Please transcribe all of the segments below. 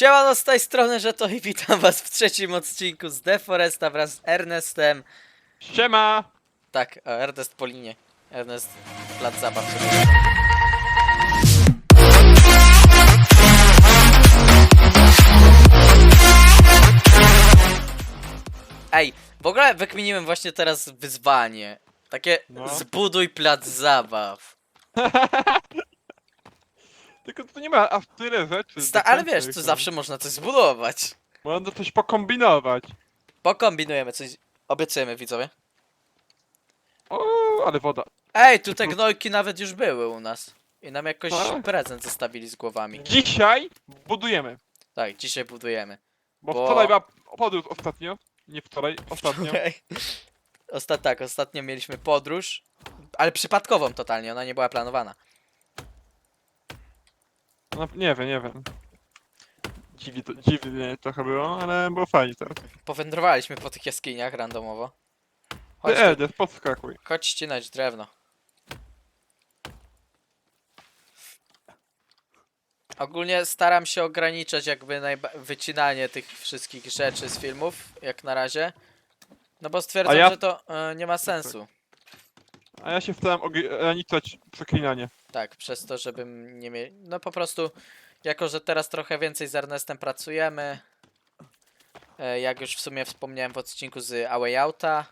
Siemano z tej strony, że to i witam was w trzecim odcinku z Deforesta wraz z Ernestem. Siema! Tak, o, Ernest po linie. Ernest, plac zabaw. Ej, w ogóle wykminiłem właśnie teraz wyzwanie. Takie No. zbuduj plac zabaw. Tylko tu nie ma aż tyle rzeczy. Sta ale wiesz, tu zawsze można coś zbudować. Można coś pokombinować. Pokombinujemy coś. Obiecujemy widzowie. O, ale woda. Ej, tu te gnojki nawet już były u nas. I nam jakoś Tak. prezent zostawili z głowami. Dzisiaj budujemy. Tak, dzisiaj budujemy. Bo, Bo- wczoraj była podróż ostatnio. Nie wczoraj, ostatnio. Osta tak, ostatnio mieliśmy podróż, ale przypadkową totalnie, ona nie była planowana. No, nie wiem, nie wiem. Dziwi, to, dziwnie trochę było, ale było fajnie teraz. Powędrowaliśmy po tych jaskiniach randomowo. Ty Chodź, tu, Eldes, podskakuj. chodź ścinać drewno. Ogólnie staram się ograniczać jakby najba- wycinanie tych wszystkich rzeczy z filmów, jak na razie. No bo stwierdzam, ja- że to e, nie ma sensu. A ja się staram ograniczać przeklinanie. Tak, przez to, żebym nie miał. No po prostu, jako że teraz trochę więcej z Ernestem pracujemy, e, jak już w sumie wspomniałem w odcinku z A Way Outa,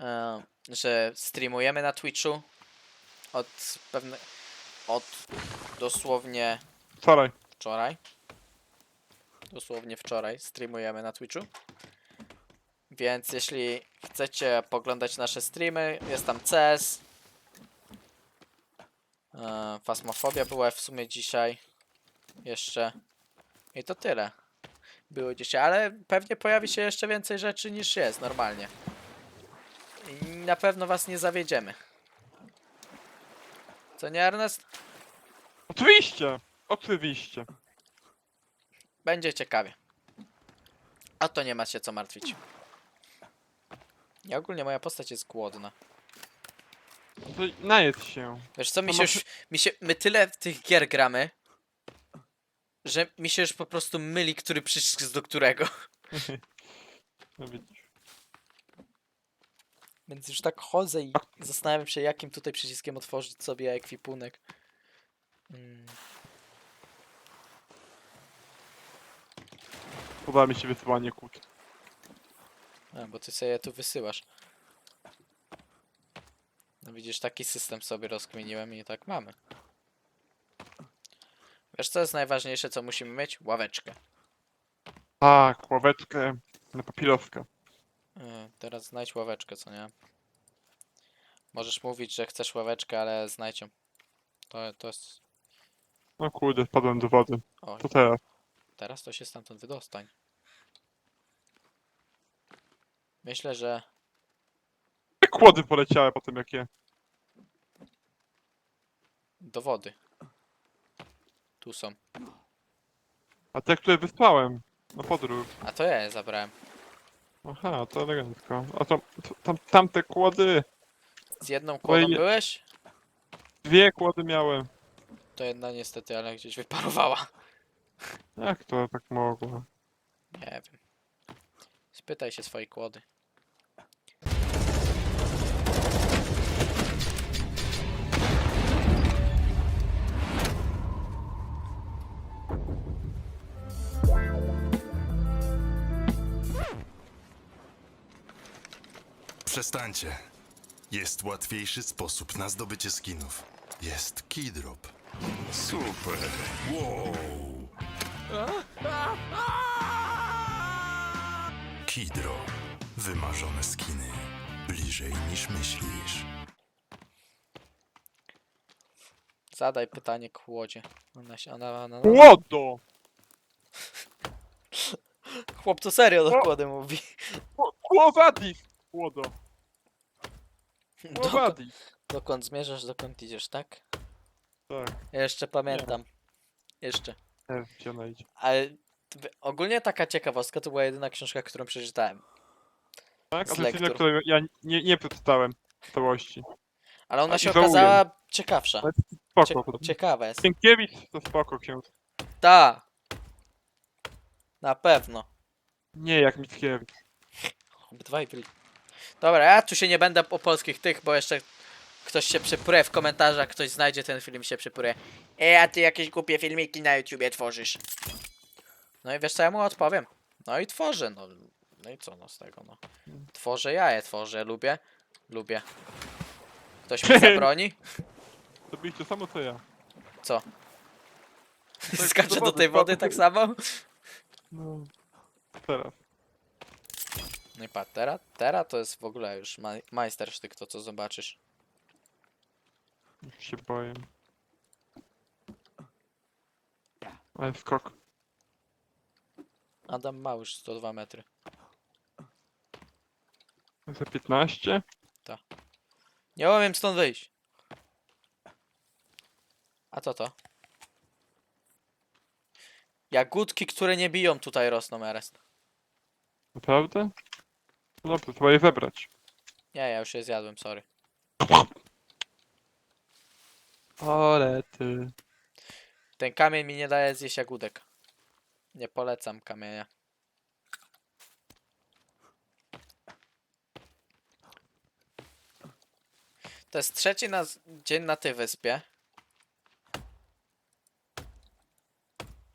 e, że streamujemy na Twitchu od pewne. od dosłownie Wczoraj. wczoraj. Dosłownie wczoraj streamujemy na Twitchu. Więc jeśli chcecie poglądać nasze streamy, jest tam CS. E, Fasmofobia była w sumie dzisiaj. Jeszcze. I to tyle. Było dzisiaj, ale pewnie pojawi się jeszcze więcej rzeczy niż jest normalnie. I na pewno was nie zawiedziemy. Co nie, Ernest? Oczywiście! Oczywiście. Będzie ciekawie. A to nie ma się co martwić. Ja ogólnie moja postać jest głodna. To najedz się. Wiesz co, mi się masz- już, mi się, my tyle w tych gier gramy, że mi się już po prostu myli, który przycisk jest do którego. No widzisz. Więc już tak chodzę i zastanawiam się, jakim tutaj przyciskiem otworzyć sobie ekwipunek. Mm, Podoba mi się wysyłanie kłód. A, bo ty sobie tu wysyłasz. No widzisz, taki system sobie rozkminiłem i tak mamy. Wiesz co jest najważniejsze, co musimy mieć? Ławeczkę. Tak, ławeczkę na papieroskę. E, Teraz znajdź ławeczkę, co nie? Możesz mówić, że chcesz ławeczkę, ale znajdź ją. To, to jest... No kurde, spadłem do wody. O, To teraz. teraz to się stamtąd wydostań. Myślę, że... Te kłody poleciały potem jakie. do wody. Tu są. A te, które wysłałem na podróż. A to ja je zabrałem. Aha, to elegancko. A to, to tam, tamte kłody. Z jedną kłodą byłeś? Dwie kłody miałem. To jedna niestety, ale gdzieś wyparowała. Jak to tak mogło? Nie wiem. Spytaj się swojej kłody. Przestańcie. Jest łatwiejszy sposób na zdobycie skinów. Jest keydrop. Super. Wow. Keydrop. Wymarzone skiny. Bliżej niż myślisz. Zadaj pytanie kłodzie. Ona się... Ona, ona, ona... Kłodo! Chłop to serio do O! kłody mówi. Kło- Kłowadi! Kłodo. Dokąd, Kłowadi. dokąd zmierzasz, dokąd idziesz, tak? Tak, Ja jeszcze pamiętam. Jeszcze. nie gdzie ona idzie. Ale ogólnie taka ciekawostka to była jedyna książka, którą przeczytałem. Tak? A Z to jest ja nie, nie przeczytałem w całości. Ale ona A, się żałuję. okazała ciekawsza. Ale Cie Spoko. ciekawa jest. Sienkiewicz to spoko ksiądz. Ta! Na pewno. Nie jak Mickiewicz. Obydwaj byli. Dobra, ja tu się nie będę o polskich tych, bo jeszcze ktoś się przypruje w komentarzach, ktoś znajdzie ten film i się przypruje. E, a ty jakieś głupie filmiki na YouTubie tworzysz. No i wiesz co ja mu odpowiem? No i tworzę, no. No i co no z tego, no. Tworzę, ja je tworzę, lubię. Lubię. Ktoś mi zabroni? To byś to samo co ja. Co? Skaczę do tej wody tak samo? No. Teraz. No i patrz, teraz, teraz to jest w ogóle już maj, majstersztyk to, co zobaczysz. Już się boję. Ale skok. Adam ma już 102 metry. Za 15? Nie umiem stąd wyjść. A co to? Jagódki, które nie biją tutaj rosną, Erest. Naprawdę? No dobrze, trzeba je zebrać. Nie, ja już je zjadłem, sorry. Ale ty. Ten kamień mi nie daje zjeść jagódek. Nie polecam kamienia. To jest trzeci na dzień na tej wyspie.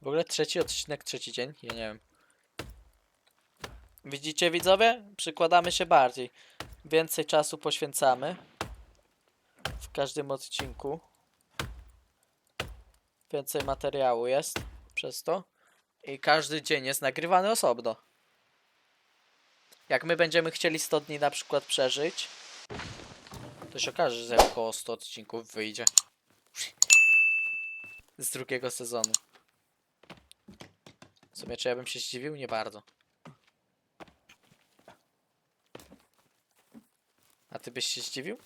W ogóle trzeci odcinek, trzeci dzień? Ja nie wiem. Widzicie widzowie? Przykładamy się bardziej. Więcej czasu poświęcamy. W każdym odcinku. Więcej materiału jest przez to. I każdy dzień jest nagrywany osobno. Jak my będziemy chcieli 100 dni na przykład przeżyć, to się okaże, że około 100 odcinków wyjdzie. Z drugiego sezonu. W sumie czy ja bym się zdziwił? Nie bardzo. A ty byś się zdziwił?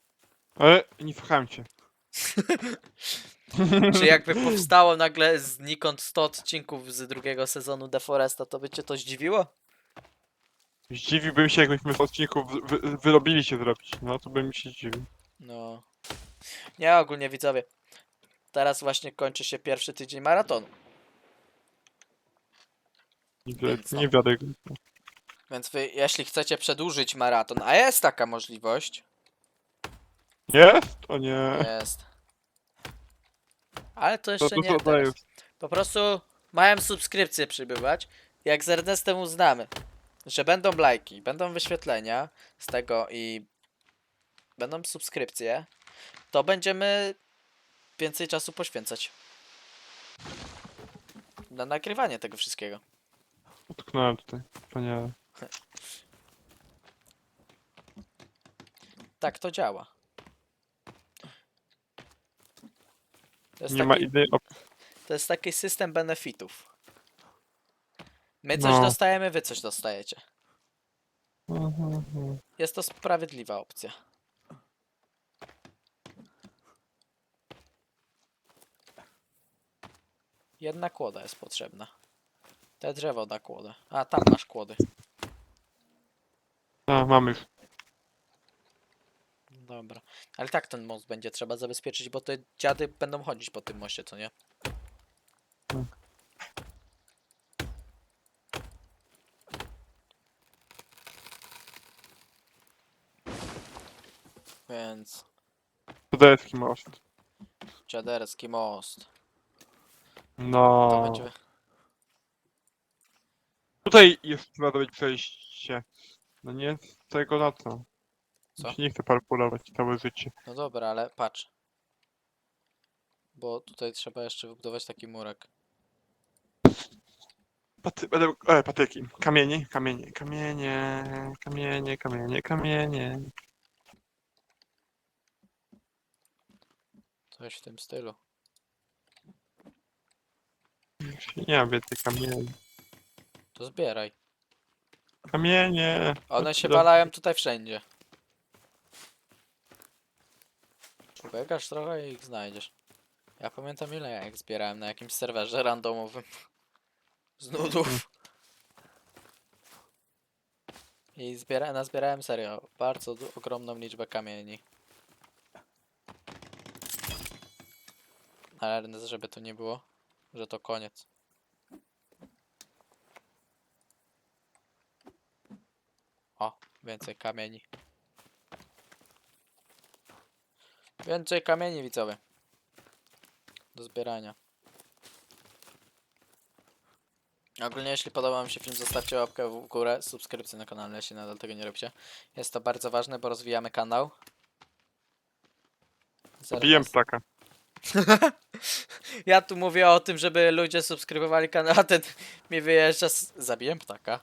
Ale nie słuchałem cię. Czy jakby powstało nagle znikąd 100 odcinków z drugiego sezonu The Foresta, to by cię to zdziwiło? Zdziwiłbym się, jakbyśmy z odcinków wy, wy, wyrobili się zrobić. No to bym się zdziwił. No. Nie, ogólnie widzowie. Teraz właśnie kończy się pierwszy tydzień maratonu. Nie, Więc wi- co? Więc wy, jeśli chcecie przedłużyć maraton, a jest taka możliwość, Jest? O nie. jest. Ale to jeszcze nie teraz. jest. Po prostu mają subskrypcje przybywać. Jak z Ernestem uznamy, że będą lajki, będą wyświetlenia z tego i będą subskrypcje, to będziemy więcej czasu poświęcać na nagrywanie tego wszystkiego. Utknąłem tutaj. Wspaniale. Tak to działa. To jest, Nie ma taki, idei o... to jest taki system benefitów. My coś No. dostajemy, wy coś dostajecie. Mhm. Jest to sprawiedliwa opcja. Jedna kłoda jest potrzebna. Te drzewo da kłodę. A, tam masz kłody. A, mamy już. Dobra. Ale tak ten most będzie trzeba zabezpieczyć, bo te dziady będą chodzić po tym moście, co nie? Tak. Więc Tedecki most. dziaderski most. To No. będzie... Tutaj jest trzeba zrobić przejście. No nie z tego na co. Co? Nie chcę parkurować całe życie. No dobra, ale patrz. Bo tutaj trzeba jeszcze wybudować taki murek. Paty, będę, e, patyki. Kamienie, kamienie, kamienie, kamienie, kamienie, kamienie. Coś w tym stylu. Nie mam więcej kamieni. To zbieraj. Kamienie. One się walają tutaj wszędzie. Pojegasz trochę i ich znajdziesz. Ja pamiętam ile ja zbierałem na jakimś serwerze randomowym. Z nudów. I zbiera, nazbierałem serio bardzo ogromną liczbę kamieni. Ale żeby to nie było, że to koniec. O, więcej kamieni. Więcej kamieni widzowie. Do zbierania. Ogólnie jeśli podoba wam się film, zostawcie łapkę w górę, subskrypcję na kanale, jeśli nadal tego nie robicie. Jest to bardzo ważne, bo rozwijamy kanał. Zaraz- Bijem ptaka. Ja tu mówię o tym, żeby ludzie subskrybowali kanał, a ten mi wyjeżdża z... Zabiłem ptaka.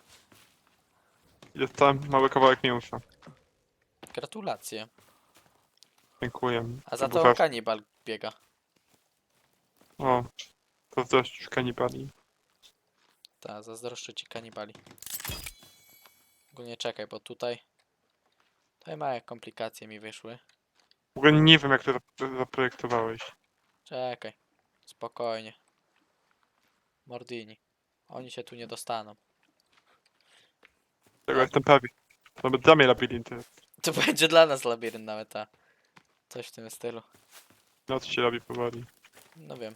Jest tam mały kawałek mięsa. Gratulacje. Dziękuję. A za to kanibal biega. O, to dość kanibali. Ta, zazdroszczę ci kanibali. Ogólnie czekaj, bo tutaj... Tutaj małe komplikacje mi wyszły. W ogóle nie wiem jak to zap- zaprojektowałeś. Czekaj. Spokojnie. Mordini. Oni się tu nie dostaną. Tego Tak. jestem pewien. To będzie dla mnie labirynt. To będzie dla nas labirynt nawet, a. Coś w tym stylu. Noc się robi powoli. No wiem.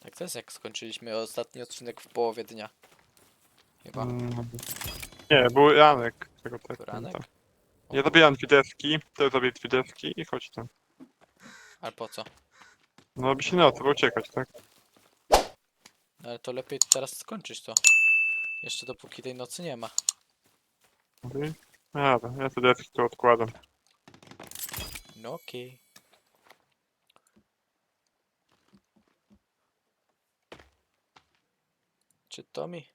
Tak to jest jak skończyliśmy ostatni odcinek w połowie dnia. Chyba. Mm. Nie, był ranek. Tego tak Ranek? pamiętam. Ja zabijam dwie deski, to zabiję dwie deski i chodź tam. Ale po co? No by się noc, bo uciekać, tak? No ale to lepiej teraz skończyć to. Jeszcze dopóki tej nocy nie ma. Dobra, ja te deski tu odkładam. No okej. Czy to mi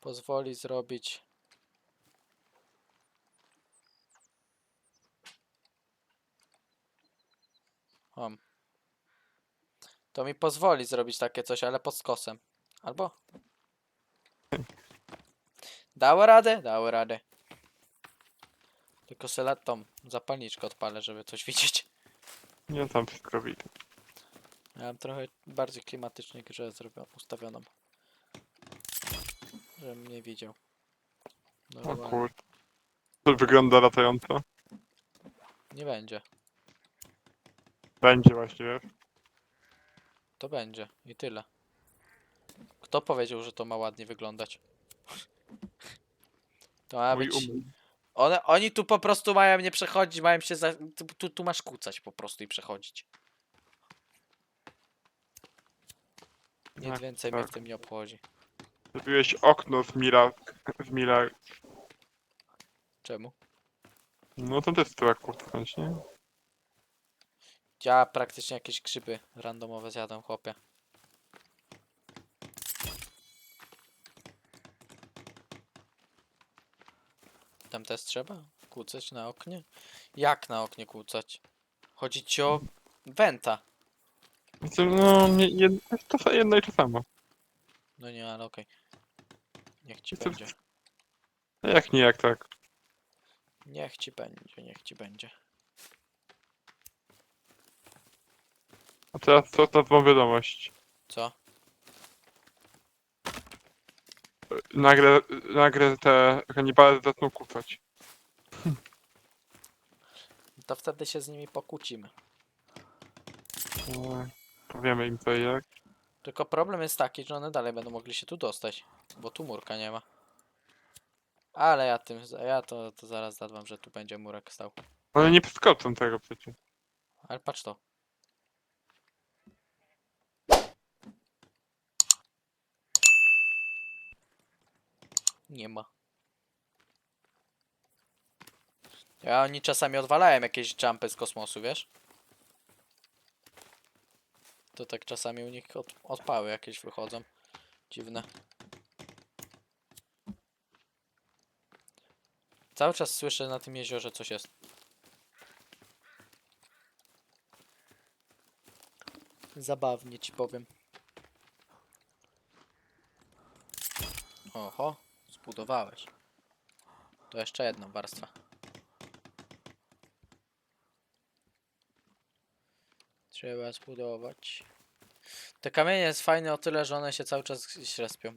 pozwoli zrobić o. To mi pozwoli zrobić takie coś, ale pod skosem. Albo Dało radę? Dało radę. Tylko se tą zapalniczkę odpalę, żeby coś widzieć. Nie tam wszystko widzę. Ja mam trochę bardziej klimatycznie grę zrobioną, ustawioną. Żebym nie widział. O Normalnie. kur... To wygląda latająco. Nie będzie. Będzie właśnie, wiesz? To będzie. I tyle. Kto powiedział, że to ma ładnie wyglądać? To ma Mój być... umysł. One, oni tu po prostu mają nie przechodzić, mają się za... Tu, tu, masz kucać po prostu i przechodzić. Nic Tak, więcej mnie w tak. tym nie obchodzi. Zrobiłeś okno z Mira... z Mira... Czemu? No to też trzeba kurtnąć, nie? Ja praktycznie jakieś grzyby randomowe zjadam, chłopie. Tam też trzeba kłócać na oknie? Jak na oknie kłócać? Chodzi ci o wenta. Znaczy, no, nie, to jedno i to samo. No nie, ale okej. Niech ci To- będzie. Jak nie, jak tak. Niech ci będzie, niech ci będzie. A teraz co za złą wiadomość? Co? Nagle, nagle te kanibale zaczną. To wtedy się z nimi pokłócimy. No, Powiemy im i jak. Tylko problem jest taki, że one dalej będą mogli się tu dostać, bo tu murka nie ma. Ale ja tym, ja to, to zaraz zadbam, że tu będzie murek stał. One nie przeskoczą tego przecież. Ale patrz to. Nie ma. Ja oni czasami odwalają jakieś jumpy z kosmosu, wiesz? To tak czasami u nich od, odpały jakieś wychodzą. Dziwne. Cały czas słyszę na tym jeziorze coś jest. Zabawnie ci powiem. Oho, zbudowałeś. To jeszcze jedną warstwę. Trzeba zbudować. Te kamienie jest fajne o tyle, że one się cały czas gdzieś respią.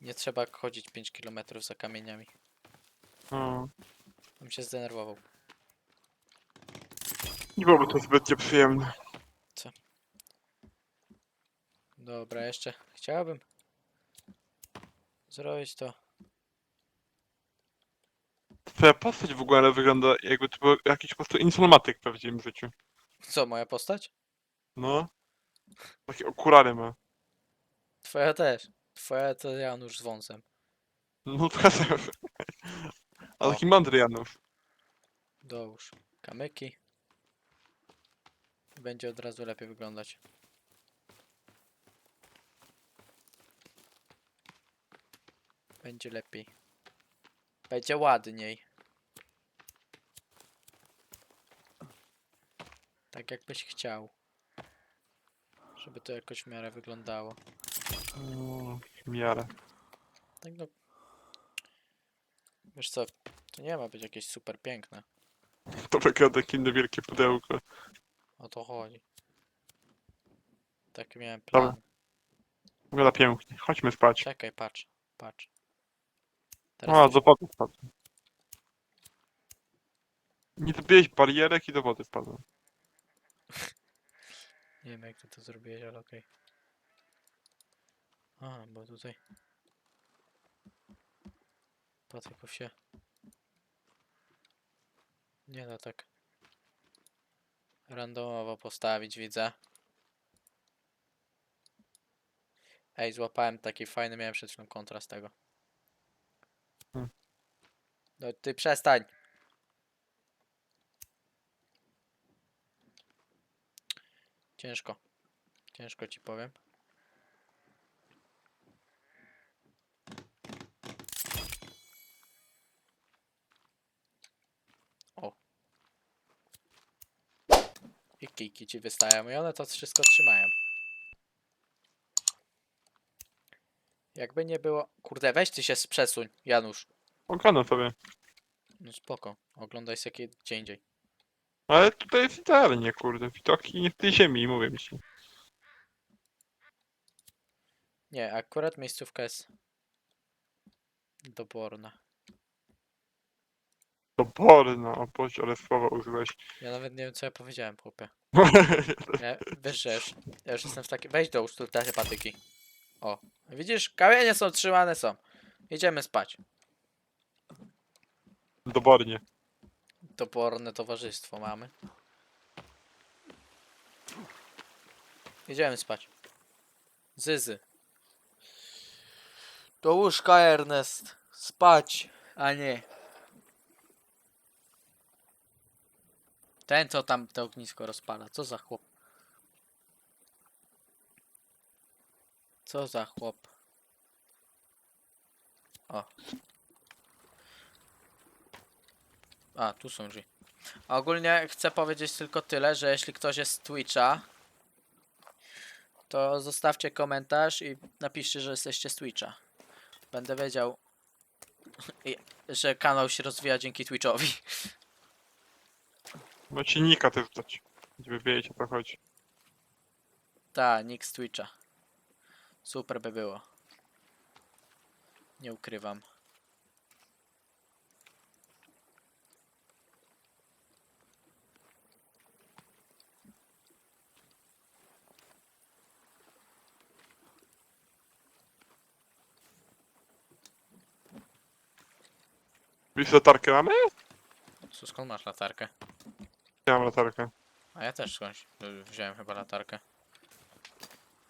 Nie trzeba chodzić 5 km za kamieniami. No. Bym się zdenerwował. Nie byłoby to zbyt nieprzyjemne. Dobra, jeszcze chciałabym Zrobić to. Twoja postać w ogóle wygląda jakby to był jakiś po prostu informatyk w prawdziwym życiu. Co, moja postać? No. Takie okulary ma. Twoja też. Twoja to Janusz z wąsem. No teraz. Ale taki mądry Janów. Dołóż kamyki. Będzie od razu lepiej wyglądać. Będzie lepiej. Będzie ładniej. Tak jakbyś chciał. Żeby to jakoś w miarę wyglądało. No, w miarę. Tak no. Wiesz co, to nie ma być jakieś super piękne. To wygląda jak inne wielkie pudełko. O to chodzi. Tak miałem Dobra. plan. Wygląda pięknie. Chodźmy spać. Czekaj, patrz, patrz. A, coś- do wody wpadłem. Nie dobiłeś barierek i do wody wpadłem. Nie wiem jak ty to zrobiłeś, ale okej. A, bo tutaj... Patyków się... Nie da tak... Randomowo postawić, widzę. Ej, złapałem taki fajny, miałem przed chwilą kontrast tego. No ty przestań! Ciężko. Ciężko ci powiem. O. I kijki ci wystają i one to wszystko trzymają. Jakby nie było... Kurde, weź ty się przesuń, Janusz. Oglądam sobie. No spoko. Oglądaj się kiedy gdzie indziej. Ale tutaj jest idealnie, kurde. Widoki nie w tej ziemi, mówię ci. Nie, akurat miejscówka jest doborna. To borno, o Boże, ale słowa użyłeś. Ja nawet nie wiem co ja powiedziałem, chłopie. Ja, wiesz, że ja już, ja już jestem w takim... Weź do tu te patyki. O, widzisz? Kamienie są trzymane są. Idziemy spać. Dobornie. Doborne towarzystwo mamy. Idziemy spać. Zyzy. Do łóżka, Ernest. Spać, a nie. Ten, co tam to ognisko rozpala. Co za chłop? Co za chłop? O. A, tu są drzwi. A Ogólnie chcę powiedzieć tylko tyle, że jeśli ktoś jest z Twitcha, to zostawcie komentarz i napiszcie, że jesteście z Twitcha. Będę wiedział, że kanał się rozwija dzięki Twitchowi. No ci nika też dać. Żeby wiedzieć o co chodzi. Ta, nick z Twitcha. Super by było. Nie ukrywam. Wiesz, latarkę mamy? Co, skąd masz latarkę? Ja mam latarkę. A ja też skądś y, wziąłem chyba latarkę.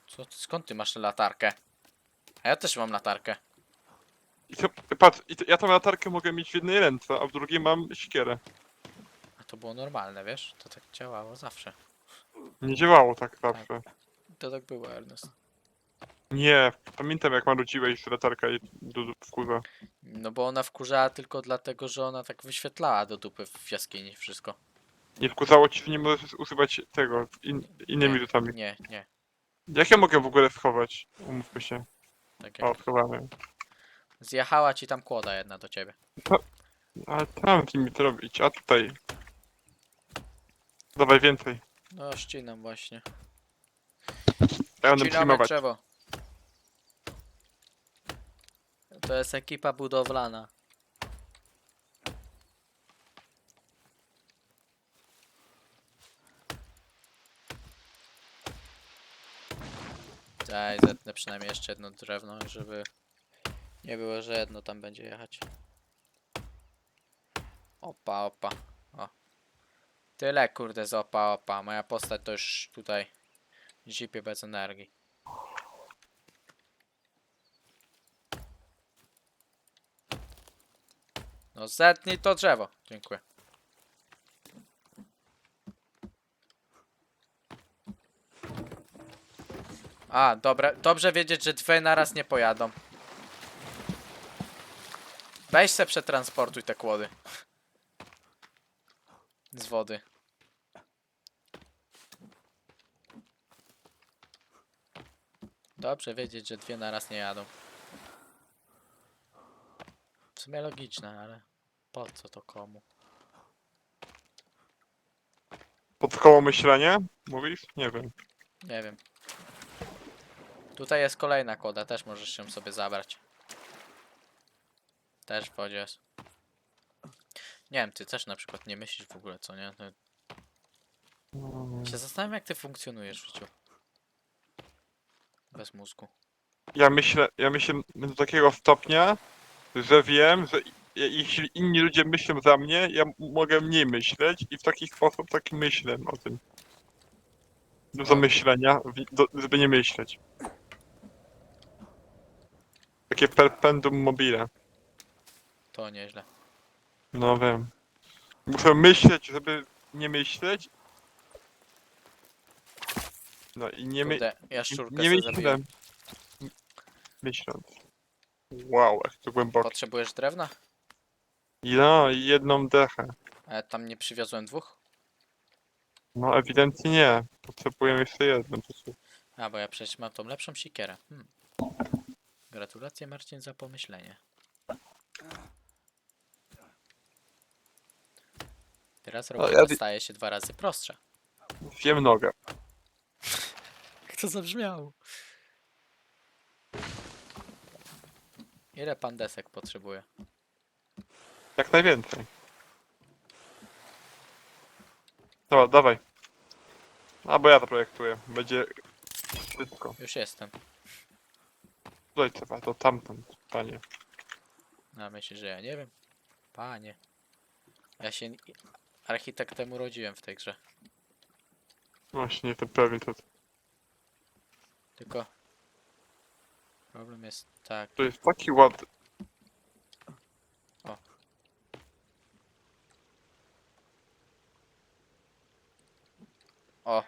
Co, ty- skąd ty masz latarkę? A ja też mam latarkę. I to, patrz, i to, ja tą latarkę mogę mieć w jednej ręce, a w drugiej mam siekierę. A to było normalne, wiesz? To tak działało zawsze. Nie działało tak zawsze. To tak było, Ernest. Nie, pamiętam jak marudziłeś, że latarka jej do do- wkurza. No bo ona wkurzała tylko dlatego, że ona tak wyświetlała do dupy w jaskini wszystko. Nie wkurzało ci, że nie możesz używać tego in, innymi rzutami. Nie, nie. Jak ja mogę w ogóle schować? Umówmy się. Tak O, jak schowamy. zjechała ci tam kłoda jedna do ciebie. Ale tam z nimi to robić, a tutaj. Dawaj więcej. No ścinam właśnie. Ja będę Ścinamy przyjmować. drzewo. To jest ekipa budowlana. Daj, zetnę przynajmniej jeszcze jedno drewno, żeby nie było, że jedno tam będzie jechać. Opa, opa. O. Tyle kurde z opa, opa. Moja postać to już tutaj zipie bez energii. No zetnij to drzewo. Dziękuję. A, dobra. Dobrze wiedzieć, że dwie naraz nie pojadą. Weź se przetransportuj te kłody. Z wody. Dobrze wiedzieć, że dwie naraz nie jadą. W sumie logiczne, ale po co to komu? Pod koło myślenie? Mówisz? Nie wiem. Nie wiem. Tutaj jest kolejna kłoda, też możesz się sobie zabrać. Też w wodzie jest. Nie wiem, ty też na przykład nie myślisz w ogóle, co nie? To się zastanawiam, jak ty funkcjonujesz w życiu. Bez mózgu. Ja myślę, ja myślę do takiego stopnia, że wiem, że jeśli inni ludzie myślą za mnie, ja mogę mniej myśleć i w taki sposób tak myślę o tym. Dużo myślenia, wi- do, żeby nie myśleć. Takie perpendum mobile. To nieźle. No wiem. Muszę myśleć, żeby nie myśleć. No i nie, my, Kurde, jaszczurkę nie sobie myślę. Myśląc. Wow, jak to głęboko. Potrzebujesz drewna? No, i jedną dechę. Ale tam nie przywiozłem dwóch? No ewidentnie nie. Potrzebuję jeszcze jedną. po prostu. A, bo ja przecież mam tą lepszą sikierę. Hmm. Gratulacje Marcin za pomyślenie. Teraz robota ja wi- staje się dwa razy prostsza. Zjem nogę. Jak to zabrzmiało? Ile pan desek potrzebuje? Jak najwięcej. Dobra, dawaj. Albo ja to projektuję. Będzie wszystko. Już jestem. Tutaj trzeba, to tamten, panie. A myślisz, że ja nie wiem? Panie. Ja się ni- architektem urodziłem w tej grze. Właśnie, nie jestem pewien, to, Tylko... Problem jest tak. to jest taki ładny. O!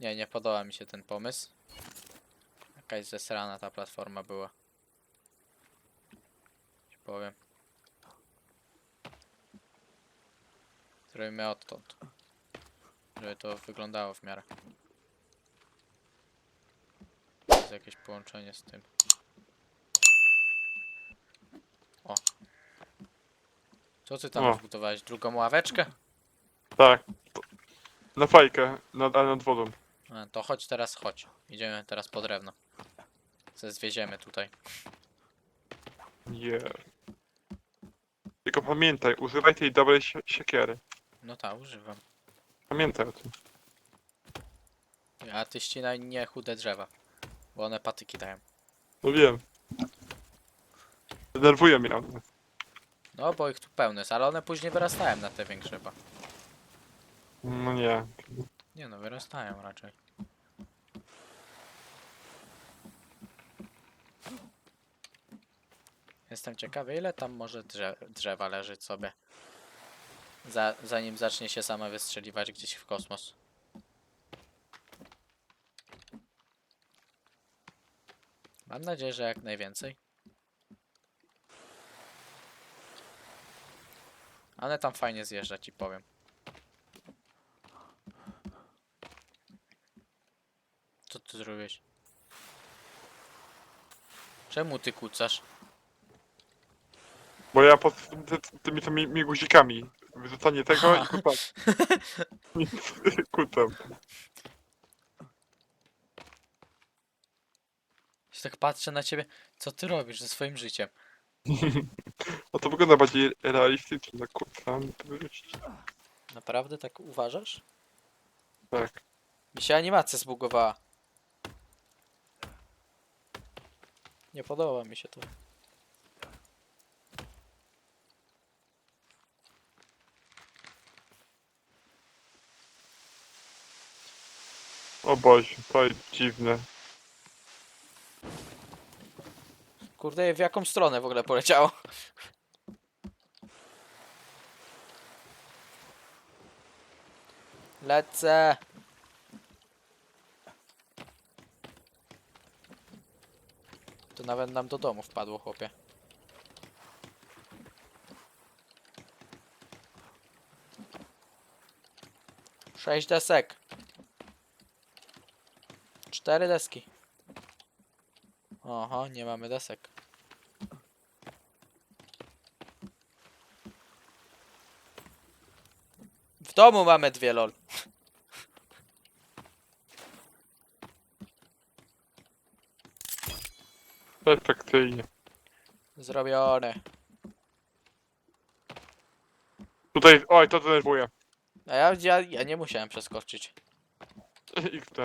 Nie, nie podoba mi się ten pomysł. Jakaś zesrana ta platforma była. Ci powiem. Zrobimy odtąd. Żeby to wyglądało w miarę. Jest jakieś połączenie z tym. O. Co ty tam O. zbudowałeś? Drugą ławeczkę? Tak. Na fajkę, nad, ale nad wodą. A, to chodź teraz, chodź. Idziemy teraz po drewno. Se zwieziemy tutaj. Nie. Tylko pamiętaj, używaj tej dobrej sie- siekiery. No tak, używam. Pamiętaj o tym. A ty ścinaj nie chude drzewa. Bo one patyki dają. No wiem. Denerwują mnie one. No bo ich tu pełne jest, ale one później wyrastają na te większe chyba. No nie. Nie no, wyrastają raczej. Jestem ciekawy, ile tam może drze drzewa leżeć sobie. Za zanim zacznie się sama wystrzeliwać gdzieś w kosmos. Mam nadzieję, że jak najwięcej. Ale tam fajnie zjeżdża, ci powiem. Co ty zrobiłeś? Czemu ty kucasz? Bo ja pod ty- tymi tymi mi guzikami wyrzucanie tego i kutam. kutam. Się tak patrzę na ciebie. Co ty robisz ze swoim życiem? No to wygląda bardziej realistycznie, kutam. wyrzucić. Naprawdę tak uważasz? Tak. Mi się animacja zbugowała. Nie podoba mi się to. O Boże, to jest dziwne. Kurde, w jaką stronę w ogóle poleciało? Lecę. To nawet nam do domu wpadło, chłopie. Sześć desek. Cztery deski. Oho, nie mamy desek. W domu mamy dwie lol. Perfekcyjnie. Zrobione. Tutaj, oj, to denerwuje. A ja, ja, ja nie musiałem przeskoczyć. XT.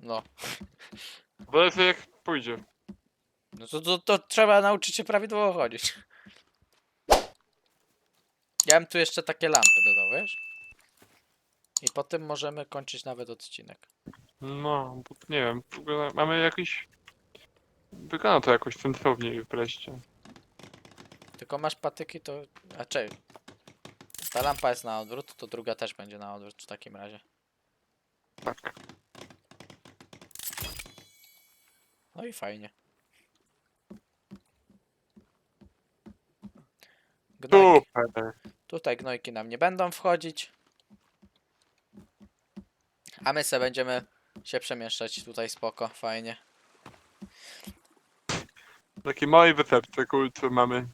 No. Zależy jak pójdzie. No to, to, to trzeba nauczyć się prawidłowo chodzić. Ja bym tu jeszcze takie lampy dodał, wiesz? I potem możemy kończyć nawet odcinek. No, bo nie wiem, w ogóle mamy jakiś... Wygląda to jakoś sensowniej wreszcie. Tylko masz patyki, to... A czej. Ta lampa jest na odwrót, to druga też będzie na odwrót w takim razie. Tak. No i fajnie. Gnojki. Super. Tutaj gnojki nam nie będą wchodzić. A my se będziemy się przemieszczać tutaj spoko, fajnie. Taki małej wysepce kultu mamy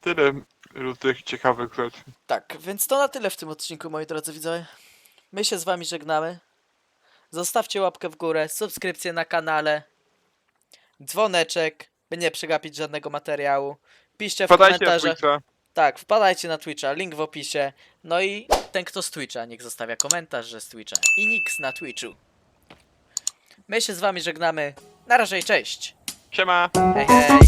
tyle różnych ciekawych rzeczy. Tak, więc to na tyle w tym odcinku, moi drodzy widzowie. My się z wami żegnamy. Zostawcie łapkę w górę, subskrypcję na kanale, dzwoneczek, by nie przegapić żadnego materiału. Piszcie w Wpadajcie na komentarzach. Twitcha. Tak, wpadajcie na Twitcha, link w opisie. No i ten, kto z Twitcha, niech zostawia komentarz, że z Twitcha. I Nix na Twitchu. My się z wami żegnamy. Na razie i cześć. Siema. Hej, hej.